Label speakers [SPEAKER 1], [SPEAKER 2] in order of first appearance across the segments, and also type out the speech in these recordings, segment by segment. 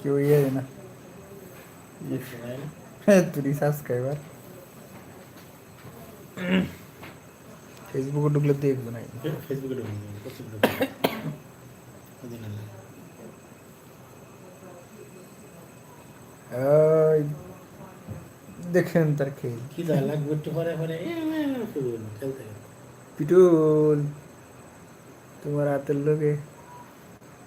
[SPEAKER 1] কেউ ইয়ে না তুই সাবস্ক্রাইবার ফেসবুকে ঢুকলে দেখব না
[SPEAKER 2] ফেসবুকে
[SPEAKER 1] দেখেন তার খেল
[SPEAKER 2] কি লাগবে একটু পরে পরে।
[SPEAKER 1] পিটুল তোমার হাতের লোকে।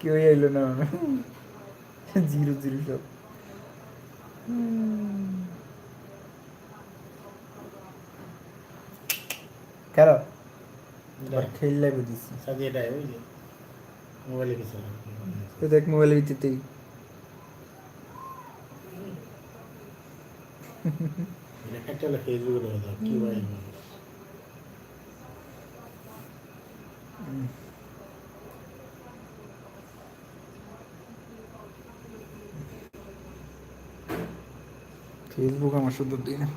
[SPEAKER 1] কেউ এলো না। জিরো জিরো সব। কেন খেললে বুঝিস
[SPEAKER 2] মোবাইলে কিছু
[SPEAKER 1] তো দেখ মোবাইলের
[SPEAKER 2] একটা ফেসবুকে কি ভাই
[SPEAKER 1] ফেসবুক আমার শুধু দিই না